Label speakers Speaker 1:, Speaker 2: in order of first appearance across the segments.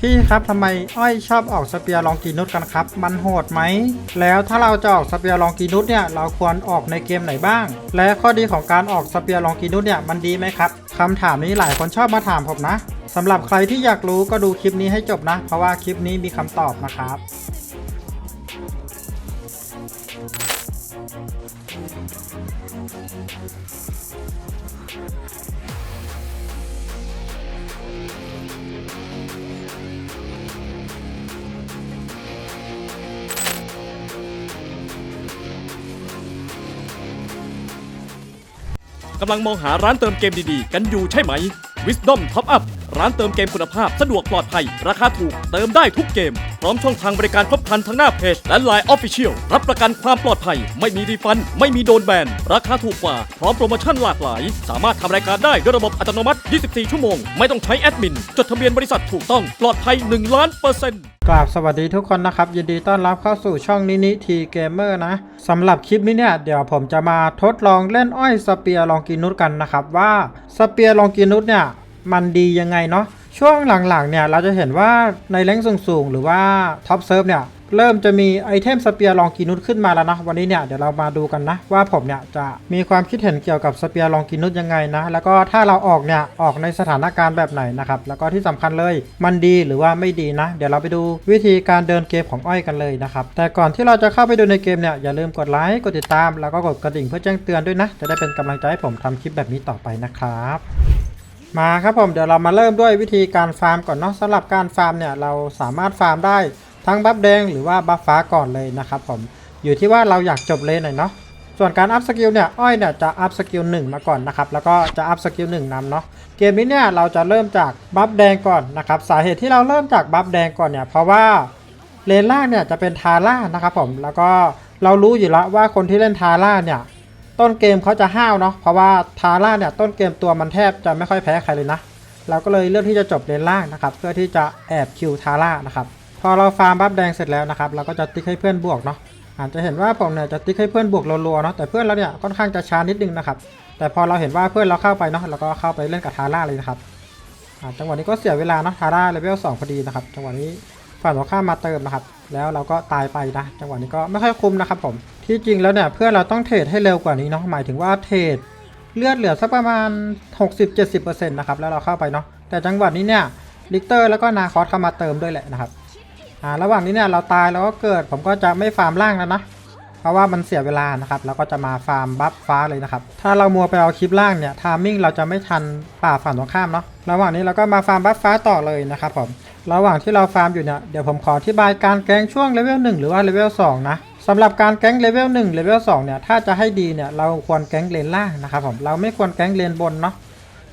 Speaker 1: พี่ครับทำไมอ้อยชอบออกสเปียร์ลองกีนุสกันครับ มันโหดไหม แล้วถ้าเราจะออกสเปียร์ลองกีนุสเนี่ยเราควรออกในเกมไหนบ้าง และข้อดีของการออกสเปียร์ลองกีนุสเนี่ยมันดีไหมครับคำถามนี้หลายคนชอบมาถามผมนะสำหรับใครที่อยากรู้ก็ดูคลิปนี้ให้จบนะ เพราะว่าคลิปนี้มีคำตอบนะครับ
Speaker 2: กำลังมองหาร้านเติมเกมดีๆ กันอยู่ใช่ไหม Wisdom Top Up ร้านเติมเกมคุณภาพสะดวกปลอดภัย ราคาถูกเติมได้ทุกเกม ร้อมช่องทางบริการครบครันทั้งหน้าเพจ และ Line Official รับประกันความปลอดภัย ไม่มีรีฟัน ไม่มีโดนแบน ราคาถูกกว่า พร้อมโปรโมชั่นหลากหลาย สามารถทำรายการได้ด้วยระบบอัตโนมัติ 24 ชั่วโมง ไม่ต้องใช้แอดมิน จดทะเบียนบริษัทถูกต้องปลอดภัย 1 ล้านเปอร์เซ็นต์
Speaker 1: กราบสวัสดีทุกคนนะครับ ยินดีต้อนรับเข้าสู่ช่องนินิทีเกมเมอร์นะสำหรับคลิปนี้เนี่ยเดี๋ยวผมจะมาทดลองเล่นอ้อยสเปียร์ลองกินุสกันนะครับว่าสเปียร์ลองกินุสเนี่ยมันดียังไงเนาะ ช่วงหลังๆเนี่ยเราจะเห็นว่าในแรงสูงๆ หรือว่าท็อปเซิร์ฟเนี่ยเริ่มจะมีไอเทมสเปียร์ลองกินุสขึ้นมาแล้วนะ วันนี้เนี่ยเดี๋ยวเรามาดูกันนะ ว่าผมเนี่ยจะมีความคิดเห็นเกี่ยวกับสเปียร์ลองกินุสยังไงนะ แล้วก็ถ้าเราออกเนี่ยออกในสถานการณ์แบบไหนนะครับ แล้วก็ที่สำคัญเลยมันดีหรือว่าไม่ดีนะ เดี๋ยวเราไปดูวิธีการเดินเกมของอ้อยกันเลยนะครับ แต่ก่อนที่เราจะเข้าไปดูในเกมเนี่ยอย่าลืมกดไลค์กดติดตาม แล้วก็กดกระดิ่งเพื่อแจ้งเตือนด้วยนะ จะได้เป็นกำลังใจให้ผมทำคลิปแบบนี้ต่อไปนะครับ มาครับผมเดี๋ยวเรามาเริ่มด้วยวิธีการฟาร์มก่อนเนาะสำหรับการฟาร์มเนี่ยเราสามารถฟาร์มได้ทั้งบัฟแดงหรือว่าบัฟฟ้าก่อนเลยนะครับผมอยู่ที่ว่าเราอยากจบเลนหน่อยเนาะส่วนการอัพสกิลเนี่ยอ้อยเนี่ยจะอัพสกิล1มาก่อนนะครับแล้วก็จะอัพสกิล1นำเนาะเกมนี้เนี่ยเราจะเริ่มจากบัฟแดงก่อนนะครับสาเหตุที่เราเริ่มจากบัฟแดงก่อนเนี่ยเพราะว่าเลนล่างเนี่ยจะเป็นทาร่านะครับผมแล้วก็เรารู้อยู่แล้วว่าคนที่เล่นทาร่าเนี่ย ต้นเกมเขาจะห้าวเนาะเพราะว่าทาร่าเนี่ยต้นเกมตัวมันแทบจะไม่ค่อยแพ้ใครเลยนะเราก็เลยเลือกที่จะจบเลนล่างนะครับเพื่อที่จะแอบคิวทาร่านะครับพอเราฟาร์มบัฟแดงเสร็จแล้วนะครับเราก็จะติ๊กให้เพื่อนบวกเนาะอาจจะเห็นว่าผมเนี่ยจะติ๊กให้เพื่อนบวกรัวๆเนาะแต่เพื่อนเราเนี่ยค่อนข้างจะช้านิดนึงนะครับแต่พอเราเห็นว่าเพื่อนเราเข้าไปเนาะเราก็เข้าไปเล่นกับทาร่าเลยนะครับจังหวะนี้ก็เสียเวลาเนาะทาร่าเลเวล2พอดีนะครับจังหวะนี้ ฝั่งตรงข้ามมาเติมนะครับ แล้วเราก็ตายไปนะจังหวะนี้ก็ไม่ค่อยคุ้มนะครับผมที่จริงแล้วเนี่ยเพื่อนเราต้องเทรดให้เร็วกว่านี้เนาะหมายถึงว่าเทรดเลือดเหลือสักประมาณ 60-70%นะครับแล้วเราเข้าไปเนาะแต่จังหวะนี้เนี่ยลิกเตอร์แล้วก็นาคอสเข้ามาเติมด้วยแหละนะครับอ่าระหว่างนี้เนี่ยเราตายแล้วก็เกิดผมก็จะไม่ฟาร์มล่างแล้วนะเพราะว่ามันเสียเวลานะครับแล้วก็จะมาฟาร์มบัฟฟ้าเลยนะครับถ้าเรามัวไปเอาคลิปล่างเนี่ยทามมิ่งเราจะไม่ทันป่าฝั่งตรงข้ามเนาะระหว่างนี้เราก็มาฟาร์มบัฟฟ้าต่อเลยนะครับผม ระหว่างที่เราฟาร์มอยู่เนี่ย เดี๋ยวผมขออธิบายการแก๊งช่วงเลเวล1หรือว่าเลเวล2นะสำหรับการแก๊งเลเวล1เลเวล2เนี่ยถ้าจะให้ดีเนี่ยเราควรแก๊งเลนล่างนะครับผมเราไม่ควรแก๊งเลนบนเนาะ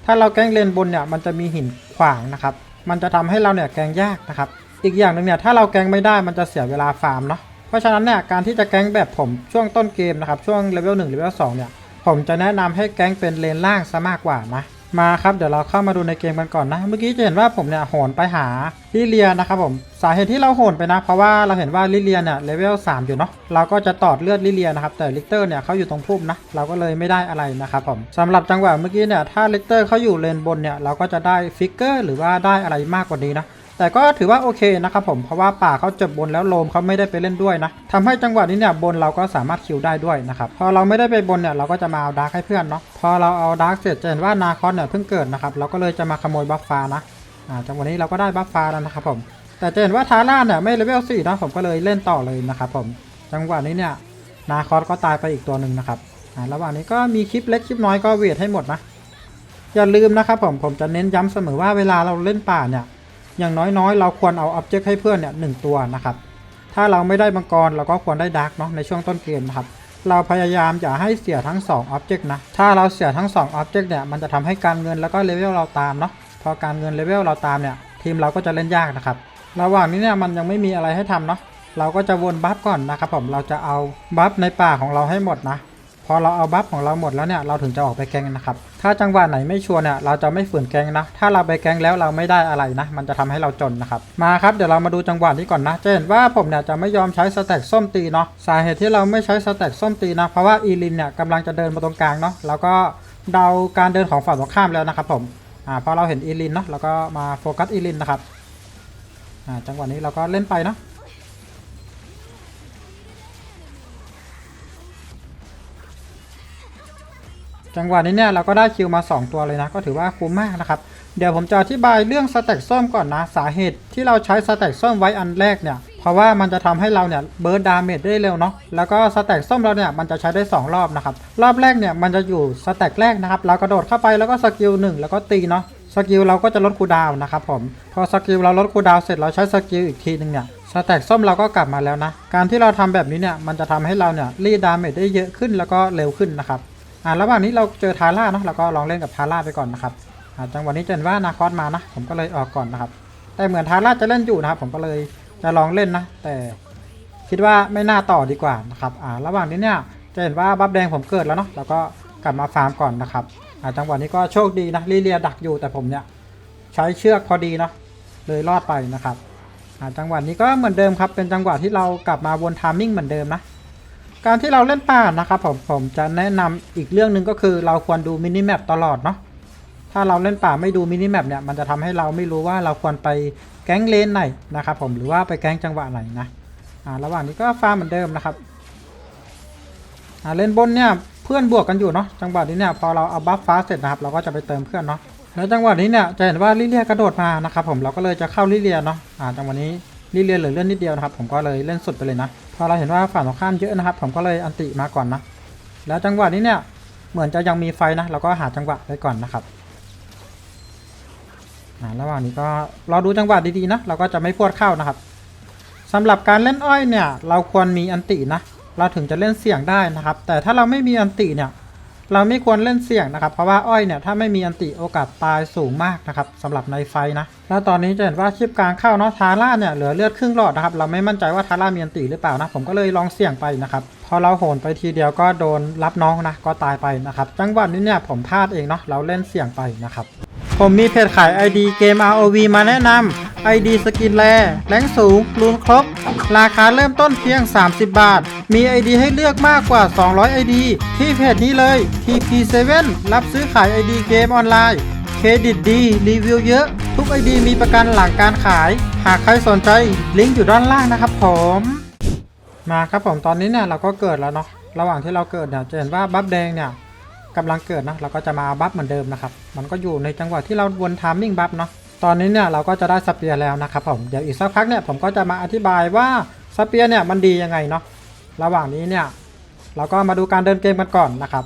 Speaker 1: ถ้าเราแก๊งเลนบนเนี่ยมันจะมีหินขวางนะครับมันจะทำให้เราเนี่ยแก๊งยากนะครับอีกอย่างหนึ่งเนี่ยถ้าเราแก๊งไม่ได้มันจะเสียเวลาฟาร์มเนาะเพราะฉะนั้นเนี่ยการที่จะแก๊งแบบผมช่วงต้นเกมนะครับช่วงเลเวล1เลเวล2เนี่ยผมจะแนะนำให้แก๊งเป็นเลนล่างซะมากกว่านะ มาครับเดี๋ยวเราเข้ามาดูในเกมกันก่อนนะ เมื่อกี้จะเห็นว่าผมเนี่ยโหนไปหาลิเลียนะครับผมสาเหตุที่เราโหนไปนะ เพราะว่าเราเห็นว่าลิเลียเนี่ยเลเวล3อยู่เนาะเราก็จะตอดเลือดลิเลียนะครับแต่ลิกเตอร์เนี่ยเขาอยู่ตรงพุ่มนะเราก็เลยไม่ได้อะไรนะครับผมสำหรับจังหวะเมื่อกี้เนี่ยถ้าลิกเตอร์เขาอยู่เลนบนเนี่ยเราก็จะได้ฟิกเกอร์หรือว่าได้อะไรมากกว่านี้นะ แต่ก็ถือว่าโอเคนะครับผมเพราะว่าป่าเขาจบบนแล้วโลมเขาไม่ได้ไปเล่นด้วยนะทำให้จังหวะนี้เนี่ยบนเราก็สามารถคิวได้ด้วยนะครับพอเราไม่ได้ไปบนเนี่ยเราก็จะมาเอาดาร์กให้เพื่อนเนาะพอเราเอาดาร์กเสร็จจะเห็นว่านาคอนเนี่ยเพิ่งเกิดนะครับเราก็เลยจะมาขโมยบัฟฟ้านะอ่าจังหวะนี้เราก็ได้บัฟฟ้าแล้วนะครับผมแต่จะเห็นว่าทาร่าเนี่ยไม่เลเวล4นะผมก็เลยเล่นต่อเลยนะครับผมจังหวะนี้เนี่ยนาคอนก็ตายไปอีกตัวหนึ่งนะครับอ่าระหว่างนี้ก็มีคลิปเล็กคลิปน้อยก็เวทให้หมดนะอย่าลืมนะครับผมผมจะเน้นย้ำเสมอว่าเวลาเราเล่นป่าเนี่ย อย่างน้อยๆ เราควรเอาอ็อบเจกต์ให้เพื่อนเนี่ยหนึ่งตัวนะครับ ถ้าเราไม่ได้มังกรเราก็ควรได้ดาร์กเนาะในช่วงต้นเกมนะครับ เราพยายามอย่าให้เสียทั้ง2อ็อบเจกต์นะ ถ้าเราเสียทั้ง2อ็อบเจกต์เนี่ยมันจะทำให้การเงินแล้วก็เลเวลเราตามเนาะ พอการเงินเลเวลเราตามเนี่ยทีมเราก็จะเล่นยากนะครับ ระหว่างนี้เนี่ยมันยังไม่มีอะไรให้ทำเนาะ เราก็จะวนบัฟก่อนนะครับผม เราจะเอาบัฟในป่าของเราให้หมดนะ พอเราเอาบัฟของเราหมดแล้วเนี่ยเราถึงจะออกไปแกงนะครับ ถ้าจังหวะไหนไม่ชัวร์เนี่ยเราจะไม่ฝืนแกงนะ ถ้าเราไปแกงแล้วเราไม่ได้อะไรนะ มันจะทำให้เราจนนะครับ มาครับเดี๋ยวเรามาดูจังหวะนี้ก่อนนะจะเห็นว่าผมเนี่ยจะไม่ยอมใช้สแต็กส้มตีเนาะ สาเหตุที่เราไม่ใช้สแต็กส้มตีนะ เพราะว่าอีลินเนี่ยกำลังจะเดินมาตรงกลางเนาะ แล้วก็เดาการเดินของฝั่งตรงข้ามแล้วนะครับผม อ่าพอเราเห็นอีลินเนาะเราก็มาโฟกัสอีลินนะครับ อ่าจังหวะนี้เราก็เล่นไปเนาะ จังหวะนี้เนี่ยเราก็ได้คิวมา 2 ตัวเลยนะ ก็ถือว่าคุ้มมากนะครับ เดี๋ยวผมจะอธิบายเรื่องสแต็กส้มก่อนนะ สาเหตุที่เราใช้สแต็กส้มไว้อันแรกเนี่ย เพราะว่ามันจะทำให้เราเนี่ยเบิร์ดดาเมจได้เร็วเนาะ แล้วก็สแต็กส้มเราเนี่ยมันจะใช้ได้ 2 รอบนะครับ รอบแรกเนี่ยมันจะอยู่สแต็กแรกนะครับ เรากระโดดเข้าไปแล้วก็สกิลหนึ่งแล้วก็ตีเนาะ สกิลเราก็จะลดคูดาวนะครับผม พอสกิลเราลดคูดาวเสร็จเราใช้สกิลอีกทีหนึ่งเนี่ยสแต็กส้มเราก็กลับมาแล้วนะ การที่เราทำแบบนี้เนี่ยมันจะทำให้เราเนี่ยรีดดาเมจได้เยอะขึ้นแล้วก็เร็วขึ้นนะครับ อ่าระหว่างนี้เราเจอทาร่าเนาะเราก็ลองเล่นกับทาร่าไปก่อนนะครับอ่าจังหวะนี้เจนว่านาคอสมานะ ผมก็เลยออกก่อนนะครับ แต่เหมือนทาร่าจะเล่นอยู่นะครับ ผมก็เลยจะลองเล่นนะ แต่คิดว่าไม่น่าต่อดีกว่านะครับอ่าระหว่างนี้เนี่ยจะเห็นว่าบัฟแดงผมเกิดแล้วเนาะแล้วก็กลับมาฟาร์มก่อนนะครับอ่าจังหวะนี้ก็โชคดีนะลิเลียดักอยู่แต่ผมเนี่ยใช้เชือกพอดีเนาะเลยรอดไปนะครับอ่าจังหวะนี้ก็เหมือนเดิมครับเป็นจังหวะที่เรากลับมาวนทามมิ่งเหมือนเดิมนะ การที่เราเล่นป่านะครับผมผมจะแนะนำอีกเรื่องหนึ่งก็คือเราควรดูมินิแมปตลอดเนาะถ้าเราเล่นป่าไม่ดูมินิแมปเนี่ยมันจะทำให้เราไม่รู้ว่าเราควรไปแก๊งเลนไหนนะครับผมหรือว่าไปแก๊งจังหวะไหนนะอ่าระหว่างนี้ก็ฟาร์มเหมือนเดิมนะครับอ่าเล่นบนเนี่ยเพื่อนบวกกันอยู่เนาะจังหวะนี้เนี่ยพอเราเอาบัฟฟ้าเสร็จนะครับเราก็จะไปเติมเพื่อนเนาะแล้วจังหวะนี้เนี่ยจะเห็นว่าลิเลียกระโดดมานะครับผมเราก็เลยจะเข้าลิเลียเนาะอ่าจังหวะนี้ลิเลียเหลือเลื่อนนิดเดียวนะครับผมก็เลยเล่นสุดไปเลยนะ พอเราเห็นว่าฝั่งตรงข้ามเยอะนะครับ ผมก็เลยอันติมาก่อนนะ แล้วจังหวะนี้เนี่ยเหมือนจะยังมีไฟนะเราก็หาจังหวะไปก่อนนะครับระหว่างนี้ก็เราดูจังหวะดีๆนะเราก็จะไม่พวดเข้านะครับสำหรับการเล่นอ้อยเนี่ย เราควรมีอันตินะ เราถึงจะเล่นเสี่ยงได้นะครับ แต่ถ้าเราไม่มีอันติเนี่ย เราไม่ควรเล่นเสี่ยงนะครับ เพราะว่าอ้อยเนี่ยถ้าไม่มีอันติโอกาสตายสูงมากนะครับสำหรับในไฟนะ แล้วตอนนี้จะเห็นว่าชิปกลางเข้าเนาะทาร่าเนี่ยเหลือเลือดครึ่งหลอดนะครับเราไม่มั่นใจว่าทาร่ามีอันติหรือเปล่านะผมก็เลยลองเสี่ยงไปนะครับ อเราโหนไปทีเดียวก็โดนรับน้องนะก็ตายไปนะครับจังหวะนี้เนี่ยผมพลาดเองเนาะเราเล่นเสี่ยงไปนะครับผมมีเพจขาย ID เกม ROV มาแนะนำ ID สกินแรแรงสูงรูนครบ ราคาเริ่มต้นเพียง 30 บาท มี ID ให้เลือกมากกว่า 200 ID ที่เพจนี้เลย TP7 รับซื้อขาย ID เกมออนไลน์ เครดิตดี รีวิวเยอะ ทุก ID มีประกันหลังการขาย หากใครสนใจลิงก์อยู่ด้านล่างนะครับผม มาครับผมตอนนี้เนี่ยเราก็เกิดแล้วเนาะระหว่างที่เราเกิดเนี่ยจะเห็นว่าบัฟแดงเนี่ยกำลังเกิดนะเราก็จะมาบัฟเหมือนเดิมนะครับมันก็อยู่ในจังหวะที่เราวนทามมิ่งบัฟเนาะตอนนี้เนี่ยเราก็จะได้สเปียร์แล้วนะครับผมเดี๋ยวอีกสักพักเนี่ยผมก็จะมาอธิบายว่าสเปียร์เนี่ยมันดียังไงเนาะระหว่างนี้เนี่ยเราก็มาดูการเดินเกมกันก่อนนะครับ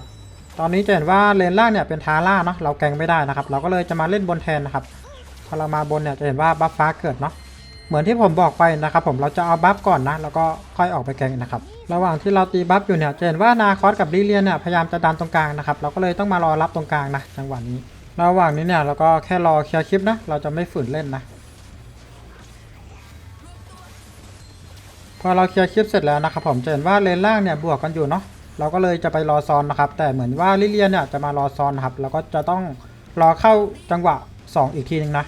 Speaker 1: ตอนนี้จะเห็นว่าเลนล่างเนี่ยเป็นทาร่าเนาะเราแกงไม่ได้นะครับเราก็เลยจะมาเล่นบนแทนนะครับพอเรามาบนเนี่ยจะเห็นว่าบัฟฟ้าเกิดเนาะ เหมือนที่ผมบอกไปนะครับผมเราจะเอาบัฟก่อนนะ แล้วก็ค่อยออกไปแกงนะครับ ระหว่างที่เราตีบัฟอยู่เนี่ยจะเห็นว่านาคอสกับลิเลียนเนี่ยพยายามจะดันตรงกลางนะครับเราก็เลยต้องมารอรับตรงกลางนะจังหวะนี้ ระหว่างนี้เนี่ยเราก็แค่รอเคลียร์คลิปนะ เราจะไม่ฝืนเล่นนะพอเราเคลียร์คลิปเสร็จแล้วนะครับผมจะเห็นว่าเลนล่างเนี่ยบวกกันอยู่เนาะเราก็เลยจะไปรอซอนนะครับ แต่เหมือนว่าลิเลียนเนี่ยจะมารอซอนนะครับเราก็จะต้องรอเข้าจังหวะ 2 อีกทีนึงนะ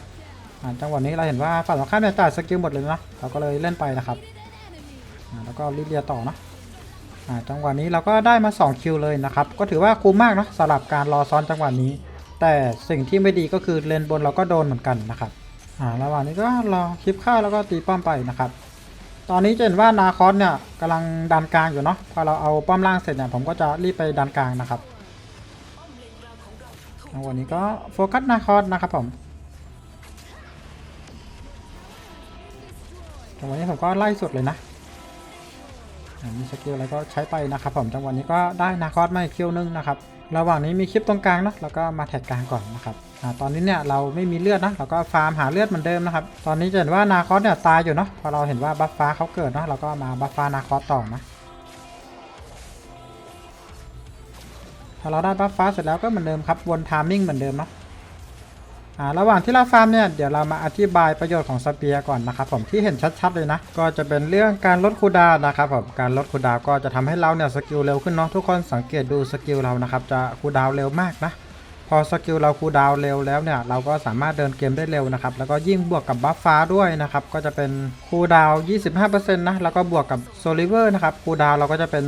Speaker 1: จังหวะนี้เราเห็นว่าฝั่งตรงข้ามเนี่ยจ่ายสกิลหมดเลยนะเราก็เลยเล่นไปนะครับแล้วก็ลิเลียต่อเนาะอจังหวะนี้เราก็ได้มา 2 คิวเลยนะครับ ก็ถือว่าคุ้มมากเนาะสำหรับการรอซ้อนจังหวะนี้ แต่สิ่งที่ไม่ดีก็คือเลนบนเราก็โดนเหมือนกันนะครับระหว่างนี้ก็รอคลิปข้าแล้วก็ตีป้อมไปนะครับตอนนี้จะเห็นว่านาคอสเนี่ยกำลังดันกลางอยู่เนาะพอเราเอาป้อมล่างเสร็จเนี่ยผมก็จะรีบไปดันกลางนะครับจังหวะนี้ก็โฟกัสนาคอสนะครับผม จังหวะนี้ผมก็ไล่สุดเลยนะอ่ามีสกิลอะไรก็ใช้ไปนะครับผมจังหวะนี้ก็ได้นาคอสมาอีกคิวนึงนะครับระหว่างนี้มีคลิปตรงกลางเนาะแล้วก็มาแท็กกลางก่อนนะครับอ่าตอนนี้เนี่ยเราไม่มีเลือดนะเราก็ฟาร์มหาเลือดเหมือนเดิมนะครับตอนนี้จะเห็นว่านาคอสเนี่ยตายอยู่เนาะพอเราเห็นว่าบัฟฟ้าเขาเกิดเนาะเราก็มาบัฟฟ้านาคอสต่อนะพอเราได้บัฟฟ้าเสร็จแล้วก็เหมือนเดิมครับวนทามมิ่งเหมือนเดิมเนาะ อ่าระหว่างที่เราฟาร์มเนี่ยเดี๋ยวเรามาอธิบายประโยชน์ของสเปียร์ก่อนนะครับผมที่เห็นชัดๆเลยนะ ก็จะเป็นเรื่องการลดคูดาวนะครับผมการลดคูดาวก็จะทำให้เราเนี่ยสกิลเร็วขึ้นเนาะทุกคนสังเกตดูสกิลเรานะครับจะคูดาวเร็วมากนะ พอสกิลเราคูลดาวเร็วแล้วเนี่ยเราก็สามารถเดินเกมได้เร็วนะครับแล้วก็ยิ่งบวกกับบัฟฟ้าด้วยนะครับก็จะเป็นคูลดาว25%นะแล้วก็บวกกับโซลิเวอร์นะครับคูลดาวเราก็จะเป็น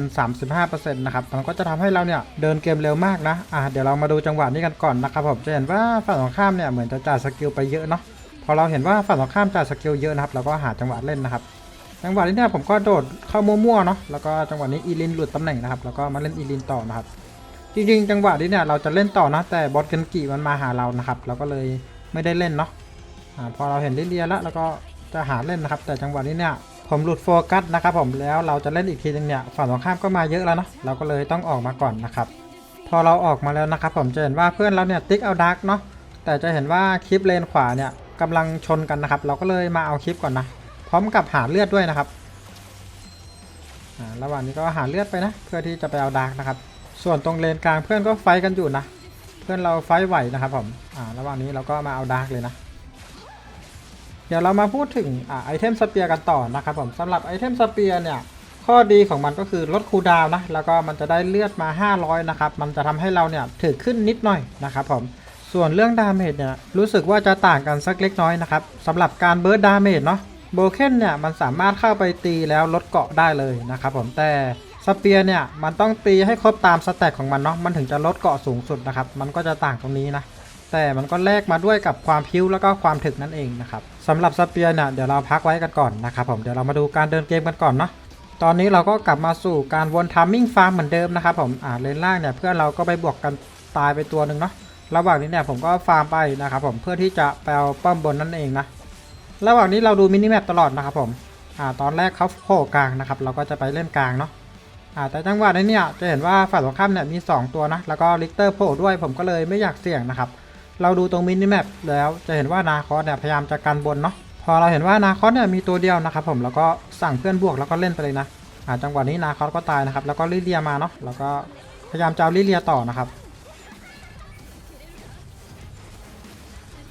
Speaker 1: 35%นะครับมันก็จะทำให้เราเนี่ยเดินเกมเร็วมากนะอะเดี๋ยวเรามาดูจังหวะนี้กันก่อนนะครับผมจะเห็นว่าฝั่งตรงข้ามเนี่ยเหมือนจะจ่ายสกิลไปเยอะเนาะพอเราเห็นว่าฝั่งตรงข้ามจ่ายสกิลเยอะนะครับเราก็หาจังหวะเล่นนะครับจังหวะนี้เนี่ยผมก็โดดเข้ามั่วๆเนาะแล้วก็จังหวะนี้อีลินหลุดตำแหน่งนะครับแล้วก็มาเล่นอีลินต่อนะครับ จริงๆจังหวะนี้เนี่ยเราจะเล่นต่อนะแต่บอสเกันกิมันมาหาเรานะครับ เราก็เลยไม่ได้เล่นเนาะอาพอเราเห็นลิเลียแล้วเราก็จะหาเล่นนะครับ แต่จังหวะนี้เนี่ยผมหลุดโฟกัสนะครับผมแล้วเราจะเล่นอีกทีนึงเนี่ยฝั่งตรงข้ามก็มาเยอะแล้วเนาะเราก็เลยต้องออกมาก่อนนะครับ พอเราออกมาแล้วนะครับผมจะเห็นว่าเพื่อนเราเนี่ยติ๊กเอาดาร์กเนาะแต่จะเห็นว่าคลิปเลนขวาเนี่ยกำลังชนกันนะครับ เราก็เลยมาเอาคลิปก่อนนะพร้อมกับหาเลือดด้วยนะครับระหว่างนี้ก็หาเลือดไปนะ เพื่อที่จะไปเอาดาร์กนะครับ ส่วนตรงเลนกลางเพื่อนก็ไฟกันอยู่นะ เพื่อนเราไฟไหวนะครับผมอ่าระหว่างนี้เราก็มาเอาดาร์กเลยนะ เดี๋ยวเรามาพูดถึงอ่าไอเทมสเปียร์กันต่อนะครับผมสำหรับไอเทมสเปียร์เนี่ยข้อดีของมันก็คือลดคูดาวนะ แล้วก็มันจะได้เลือดมา 500 นะครับ มันจะทำให้เราเนี่ยถือขึ้นนิดหน่อยนะครับผม ส่วนเรื่องดาเมจเนี่ยรู้สึกว่าจะต่างกันสักเล็กน้อยนะครับสำหรับการเบิร์ดดาเมจเนาะโบเคนเนี่ยมันสามารถเข้าไปตีแล้วลดเกาะได้เลยนะครับผมแต่ สเปียร์เนี่ยมันต้องตีให้ครบตามสแต็กของมันเนาะมันถึงจะลดเกาะสูงสุดนะครับ มันก็จะต่างตรงนี้นะ แต่มันก็แลกมาด้วยกับความพิ้วแล้วก็ความถึกนั่นเองนะครับสำหรับสเปียร์เนี่ยเดี๋ยวเราพักไว้กันก่อนนะครับผมเดี๋ยวเรามาดูการเดินเกมกันก่อนเนาะตอนนี้เราก็กลับมาสู่การวนทัมมิ่งฟาร์มเหมือนเดิมนะครับผมอ่าเลนล่างเนี่ยเพื่อนเราก็ไปบวกกันตายไปตัวหนึ่งเนาะระหว่างนี้เนี่ยผมก็ฟาร์มไปนะครับผมเพื่อที่จะไปเอาป้อมบนนั่นเองนะระหว่างนี้เราดูมินิแมปตลอดนะครับผมอ่าตอนแรกเขาโผล่กลางนะครับเราก็จะไปเล่นกลางเนาะ อ่าแต่จังหวะนี้เนี่ยจะเห็นว่าฝ่ายตรงข้ามเนี่ยมี 2 ตัวนะแล้วก็ลิกเตอร์โผล่ด้วยผมก็เลยไม่อยากเสี่ยงนะครับเราดูตรงมินิแมปแล้วจะเห็นว่านาคอสเนี่ยพยายามจะกันบนเนาะพอเราเห็นว่านาคอสเนี่ยมีตัวเดียวนะครับผมแล้วก็สั่งเพื่อนบวกแล้วก็เล่นไปเลยนะอ่าจังหวะนี้นาคอสก็ตายนะครับแล้วก็ลิเลียมาเนาะแล้วก็พยายามจะเอาลิเลียต่อนะครับ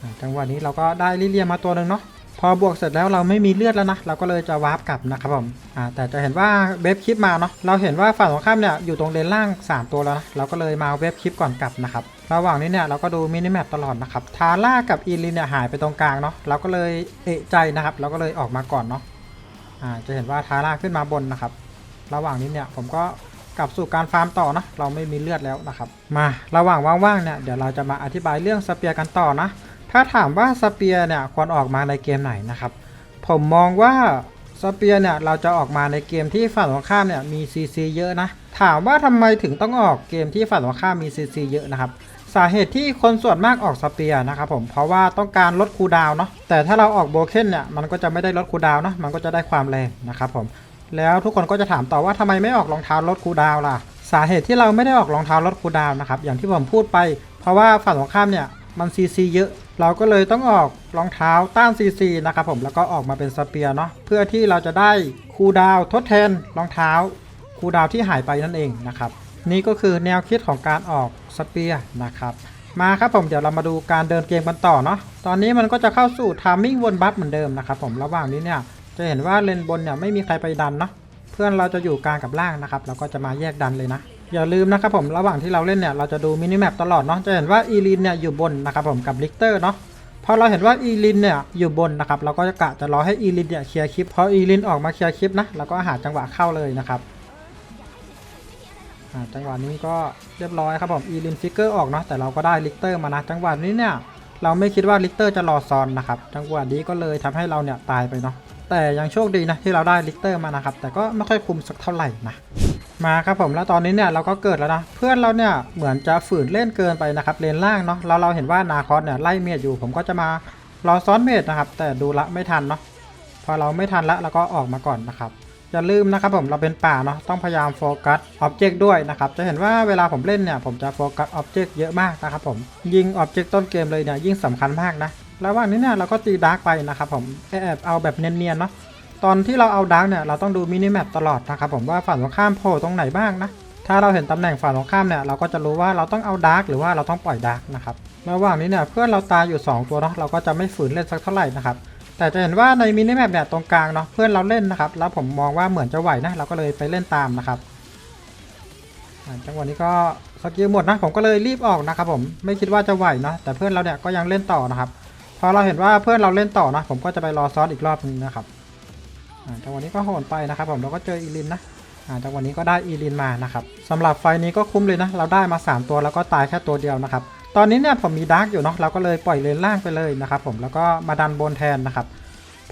Speaker 1: อ่าจังหวะนี้เราก็ได้ลิเลียมาตัวหนึ่งเนาะ พอบวกเสร็จแล้วเราไม่มีเลือดแล้วนะ เราก็เลยจะวาร์ปกลับนะครับผมอ่าแต่จะเห็นว่าเว็บคลิปมาเนาะเราเห็นว่าฝั่งตรงข้ามเนี่ยอยู่ตรงเลนล่าง 3 ตัวแล้วนะเราก็เลยมาเว็บคลิปก่อนกลับนะครับระหว่างนี้เนี่ยเราก็ดูมินิแมปตลอดนะครับทาร่ากับอีลินเนี่ยหายไปตรงกลางเนาะเราก็เลยเอะใจนะครับ เราก็เลยออกมาก่อนเนาะอ่าจะเห็นว่าทาร่าขึ้นมาบนนะครับ ระหว่างนี้เนี่ยผมก็กลับสู่การฟาร์มต่อนะเราไม่มีเลือดแล้วนะครับ มาระหว่างว่างๆเนี่ยเดี๋ยวเราจะมาอธิบายเรื่องสเปียร์กันต่อนะ ถ้าถามว่าสเปียร์เนี่ยควรออกมาในเกมไหนนะครับ ผมมองว่าสเปียร์เนี่ยเราจะออกมาในเกมที่ฝั่งตรงข้ามเนี่ยมี CC เยอะนะ ถามว่าทำไมถึงต้องออกเกมที่ฝั่งตรงข้ามมี CC เยอะนะครับ สาเหตุที่คนส่วนมากออกสเปียร์นะครับผมเพราะว่าต้องการลดคูดาวเนาะแต่ถ้าเราออกโบเคนเนี่ยมันก็จะไม่ได้ลดคูดาวน์เนาะมันก็จะได้ความแรงนะครับผมแล้วทุกคนก็จะถามต่อว่าทำไมไม่ออกรองเท้าลดคูดาวล่ะ สาเหตุที่เราไม่ได้ออกรองเท้าลดคูดาวน์นะครับอย่างที่ผมพูดไป เพราะว่าฝั่งตรงข้ามเนี่ยมัน CC เยอะ เราก็เลยต้องออกรองเท้าต้าน CC นะครับผมแล้วก็ออกมาเป็นสเปียร์เนาะเพื่อที่เราจะได้คูดาวทดแทนรองเท้าคูดาวที่หายไปนั่นเองนะครับนี่ก็คือแนวคิดของการออกสเปียร์นะครับมาครับผมเดี๋ยวเรามาดูการเดินเกมกันต่อเนาะตอนนี้มันก็จะเข้าสู่ทามมิ่งวนบัฟเหมือนเดิมนะครับผมระหว่างนี้เนี่ยจะเห็นว่าเลนบนเนี่ยไม่มีใครไปดันเนาะเพื่อนเราจะอยู่กลางกับล่างนะครับเราก็จะมาแยกดันเลยนะ อย่าลืมนะครับผมระหว่างที่เราเล่นเนี่ยเราจะดูมินิแมปตลอดเนาะจะเห็นว่าอีลินเนี่ยอยู่บนนะครับผมกับลิกเตอร์เนาะพอเราเห็นว่าอีลินเนี่ยอยู่บนนะครับเราก็จะกะจะรอให้อีลินเนี่ยเคลียร์คลิปพออีลินออกมาเคลียร์คลิปนะเราก็หาจังหวะเข้าเลยนะครับอ่าจังหวะนี้ก็เรียบร้อยครับผมอีลินฟิกเกอร์ออกเนาะแต่เราก็ได้ลิกเตอร์มานะจังหวะนี้เนี่ยเราไม่คิดว่าลิกเตอร์จะรอซอนนะครับจังหวะนี้ก็เลยทำให้เราเนี่ยตายไปเนาะแต่ยังโชคดีนะที่เราได้ลิกเตอร์มานะครับแต่ก็ไม่ค่อยคุ้มสักเท่าไหร่นะ มาครับผมแล้วตอนนี้เนี่ยเราก็เกิดแล้วนะเพื่อนเราเนี่ยเหมือนจะฝืนเล่นเกินไปนะครับเลนล่างเนาะแล้วเราเห็นว่านาคอสเนี่ยไล่เมียดอยู่ ผมก็จะมารอซ้อนเมดนะครับ แต่ดูละไม่ทันเนาะพอเราไม่ทันละเราก็ออกมาก่อนนะครับอย่าลืมนะครับผมเราเป็นป่าเนาะต้องพยายามโฟกัสอ็อบเจกต์ด้วยนะครับจะเห็นว่าเวลาผมเล่นเนี่ยผมจะโฟกัสอ็อบเจกต์เยอะมากนะครับผมยิงอ็อบเจกต์ต้นเกมเลยเนี่ยยิ่งสำคัญมากนะระหว่างนี้เนี่ยเราก็ตีดาร์กไปนะครับผมแอบเอาแบบเนียนๆเนาะ ตอนที่เราเอาดาร์กเนี่ยเราต้องดูมินิแมปตลอดนะครับผมว่าฝั่งตรงข้ามโผล่ตรงไหนบ้างนะถ้าเราเห็นตำแหน่งฝั่งตรงข้ามเนี่ยเราก็จะรู้ว่าเราต้องเอาดาร์กหรือว่าเราต้องปล่อยดาร์กนะครับระหว่างนี้เนี่ยเพื่อนเราตายอยู่ 2 ตัวเนาะเราก็จะไม่ฝืนเล่นสักเท่าไหร่นะครับแต่จะเห็นว่าในมินิแมปเนี่ยตรงกลางเนาะเพื่อนเราเล่นนะครับแล้วผมมองว่าเหมือนจะไหวนะเราก็เลยไปเล่นตามนะครับจังหวะนี้ก็สกิลหมดนะผมก็เลยรีบออกนะครับผมไม่คิดว่าจะไหวนะแต่เพื่อนเราเนี่ยก็ยังเล่นต่อนะครับพอเราเห็นว่าเพื่อนเราเล่นต่อนะผมก็จะไปรอซอนอีกรอบนึงนะครับ จังหวะนี้ก็โหนไปนะครับผมเราก็เจออีลินนะจังหวะนี้ก็ได้อีลินมานะครับสำหรับไฟนี้ก็คุ้มเลยนะ เราได้มา 3 ตัวแล้วก็ตายแค่ตัวเดียวนะครับ ตอนนี้เนี่ยผมมีดาร์กอยู่เนาะเราก็เลยปล่อยเลนล่างไปเลยนะครับผมแล้วก็มาดันบนแทนนะครับ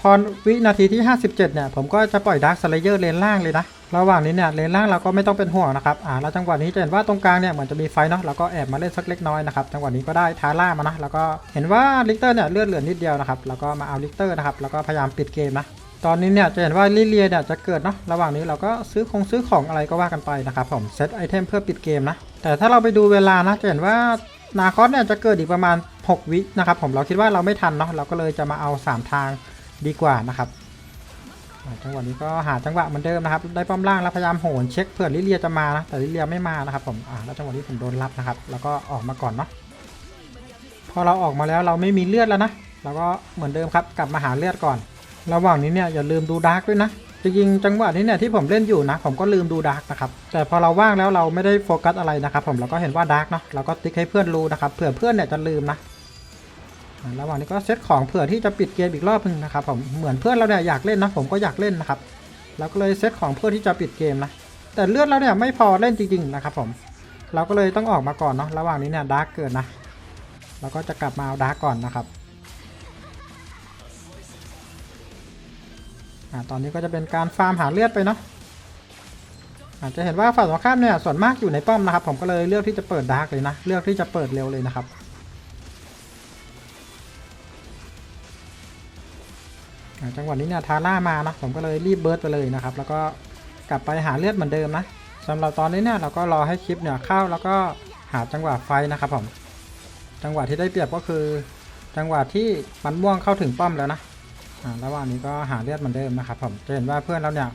Speaker 1: พอวินาทีที่ 57 เนี่ยผมก็จะปล่อยดาร์คสไลเยอร์เลนล่างเลยนะระหว่างนี้เนี่ยเลนล่างเราก็ไม่ต้องเป็นห่วงนะครับอ่าแล้วจังหวะนี้จะเห็นว่าตรงกลางเนี่ยเหมือนจะมีไฟเนาะเราก็แอบมาเล่นสักเล็กน้อยนะครับจังหวะนี้ก็ได้ทาร่ามานะแล้วก็เห็นว่าลิกเตอร์เนี่ยเลือดเหลือนิดเดียวนะครับแล้วก็มาเอาลิกเตอร์นะครับแล้วก็พยายามปิดเกมนะ ตอนนี้เนี่ยจะเห็นว่าลิเลียเนี่ยจะเกิดเนาะระหว่างนี้เราก็ซื้อคงซื้อของอะไรก็ว่ากันไปนะครับผมเซตไอเทมเพื่อปิดเกมนะแต่ถ้าเราไปดูเวลานะจะเห็นว่านาคอสเนี่ยจะเกิดอีกประมาณ 6 วินะครับผมเราคิดว่าเราไม่ทันเนาะเราก็เลยจะมาเอา 3 ทางดีกว่านะครับจังหวะนี้ก็หาจังหวะเหมือนเดิมนะครับ ได้ป้อมล่างแล้วพยายามโหนเช็คเผื่อลิเลียจะมานะแต่ลิเลียไม่มานะครับผมอ่าแล้วจังหวะนี้ผมโดนรับนะครับ แล้วก็ออกมาก่อนเนาะพอเราออกมาแล้วเราไม่มีเลือดแล้วนะเราก็เหมือนเดิมครับกลับมาหาเลือดก่อน ระหว่างนี้เนี่ยอย่าลืมดูดาร์กด้วยนะจริงๆจังหวะนี้เนี่ยที่ผมเล่นอยู่นะผมก็ลืมดูดาร์กนะครับแต่พอเราว่างแล้วเราไม่ได้โฟกัสอะไรนะครับผมเราก็เห็นว่าดาร์กเนาะเราก็ติ๊กให้เพื่อนรู้นะครับเผื่อเพื่อนเนี่ยจะลืมนะระหว่างนี้ก็เซตของเผื่อที่จะปิดเกมอีกรอบหนึงนะครับผมเหมือนเพื่อนเราเนี่ยอยากเล่นนะผมก็อยากเล่นนะครับเราก็เลยเซตของเพื่อที่จะปิดเกมนะแต่เลือดเราเนี่ยไม่พอเล่นจริงๆนะครับผมเราก็เลยต้องออกมาก่อนเนาะระหว่างนี้เนี่ยดาร์กเกิดนะเราก็จะกลับมาเอาดาร์กก่อนนะครับ อ่าตอนนี้ก็จะเป็นการฟาร์มหาเลือดไปเนาะอาจจะเห็นว่าฝั่งตรงข้ามเนี่ยส่วนมากอยู่ในป้อมนะครับ ผมก็เลยเลือกที่จะเปิดดาร์กเลยนะ เลือกที่จะเปิดเร็วเลยนะครับจังหวะนี้เนี่ยทาร่ามานะผมก็เลยรีบเบิร์ดไปเลยนะครับ แล้วก็กลับไปหาเลือดเหมือนเดิมนะสำหรับตอนนี้เนี่ยเราก็รอให้คลิปเนี่ยเข้าแล้วก็หาจังหวะไฟนะครับผมจังหวะที่ได้เปรียบก็คือ จังหวะที่มันม่วงเข้าถึงป้อมแล้วนะ ระหว่างนี้ก็หาเลือดเหมือนเดิมนะครับผมจะเห็นว่าเพื่อนเราเนี่ย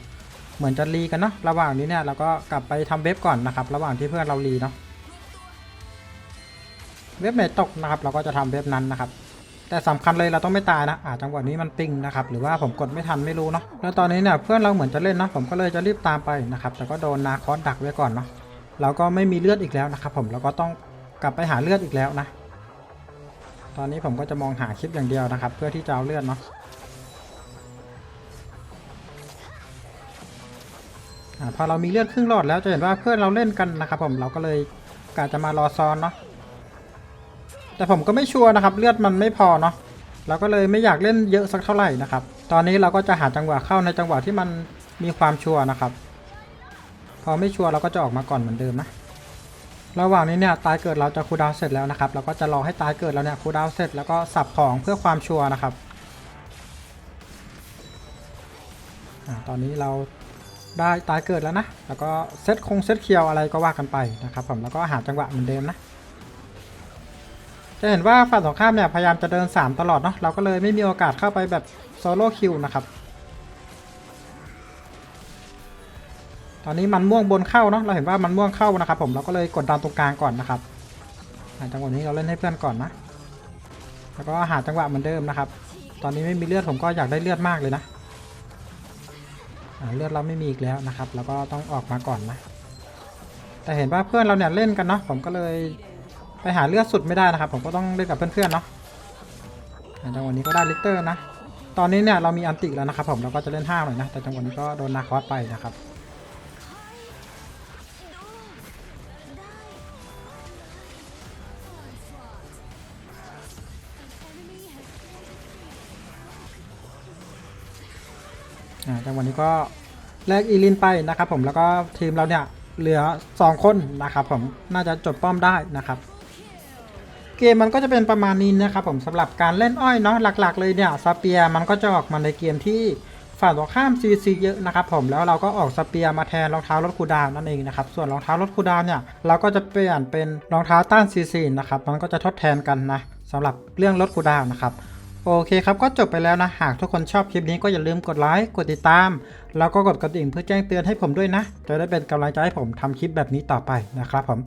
Speaker 1: เหมือนจะรีกันเนาะระหว่างนี้เนี่ยเราก็กลับไปทำเว็บก่อนนะครับ ระหว่างที่เพื่อนเรารีเนาะเว็บไหนตกนะครับ เราก็จะทำเว็บนั้นนะครับ แต่สำคัญเลยเราต้องไม่ตายนะอาจังหวะนี้มันปิงนะครับ หรือว่าผมกดไม่ทันไม่รู้เนาะแล้วตอนนี้เนี่ยเพื่อนเราเหมือนจะเล่นเนาะผมก็เลยจะรีบตามไปนะครับ แต่ก็โดนนาคอสดักไว้ก่อนเนาะเราก็ไม่มีเลือดอีกแล้วนะครับ ผมเราก็ต้องกลับไปหาเลือดอีกแล้วนะ ตอนนี้ผมก็จะมองหาคลิปอย่างเดียวนะครับ เพื่อที่จะเอาเลือดเนาะ พอเรามีเลือดครึ่งหลอดแล้วจะเห็นว่าเพื่อนเราเล่นกันนะครับผมเราก็เลยกะจะมารอซ้อนเนาะแต่ผมก็ไม่ชัวร์นะครับเลือดมันไม่พอเนาะเราก็เลยไม่อยากเล่นเยอะสักเท่าไหร่นะครับ ตอนนี้เราก็จะหาจังหวะเข้าในจังหวะที่มันมีความชัวร์นะครับ พอไม่ชัวร์เราก็จะออกมาก่อนเหมือนเดิมนะ ระหว่างนี้เนี่ยตายเกิดเราจะคูดาวเสร็จแล้วนะครับ เราก็จะรอให้ตายเกิดแล้วเนี่ยคูดาวเสร็จแล้วก็สับของเพื่อความชัวร์นะครับอตอนนี้เรา ได้ตายเกิดแล้วนะ แล้วก็เซตคงเซตเคียวอะไรก็ว่ากันไปนะครับผมแล้วก็หาจังหวะเหมือนเดิมนะจะเห็นว่าฝั่งตรงข้ามเนี่ยพยายามจะเดิน 3 ตลอดเนาะเราก็เลยไม่มีโอกาสเข้าไปแบบโซโล่คิวนะครับ ตอนนี้มันม่วงบนเข้าเนาะเราเห็นว่ามันม่วงเข้านะครับ ผมเราก็เลยกดดันตรงกลางก่อนนะครับอ่าจังหวะนี้เราเล่นให้เพื่อนก่อนนะ แล้วก็หาจังหวะเหมือนเดิมนะครับ ตอนนี้ไม่มีเลือดผมก็อยากได้เลือดมากเลยนะ เลือดเราไม่มีอีกแล้วนะครับ แล้วก็ต้องออกมาก่อนนะ แต่เห็นว่าเพื่อนเราเนี่ยเล่นกันเนาะผมก็เลยไปหาเลือดสุดไม่ได้นะครับ ผมก็ต้องเล่นกับเพื่อนๆเนาะอ่าจังหวะนี้ก็ได้ลิเตอร์นะ ตอนนี้เนี่ยเรามีอันติแล้วนะครับ ผมเราก็จะเล่นห้าหน่อยนะ แต่จังหวะนี้ก็โดนนาคอสไปนะครับ จังหวะนี้ก็แลกอีลินไปนะครับผมแล้วก็ทีมเราเนี่ยเหลือ 2 คนนะครับผมน่าจะจบป้อมได้นะครับ เกมมันก็จะเป็นประมาณนี้นะครับผมสำหรับการเล่นอ้อยเนาะหลักๆเลยเนี่ยสเปียร์มันก็จะออกมาในเกมที่ฝั่งตรงข้าม CC เยอะนะครับผมแล้วเราก็ออกสเปียร์มาแทนรองเท้ารถคูดาวนั่นเองนะครับส่วนรองเท้ารถคูดาวน์เนี่ยเราก็จะเปลี่ยนเป็นรองเท้าต้าน CC นะครับมันก็จะทดแทนกันนะสำหรับเรื่องรถคูดาวน์นะครับ โอเคครับก็จบไปแล้วนะ หากทุกคนชอบคลิปนี้ก็อย่าลืมกดไลค์กดติดตาม แล้วก็กดกระดิ่งเพื่อแจ้งเตือนให้ผมด้วยนะ จะได้เป็นกำลังใจให้ผมทำคลิปแบบนี้ต่อไปนะครับผม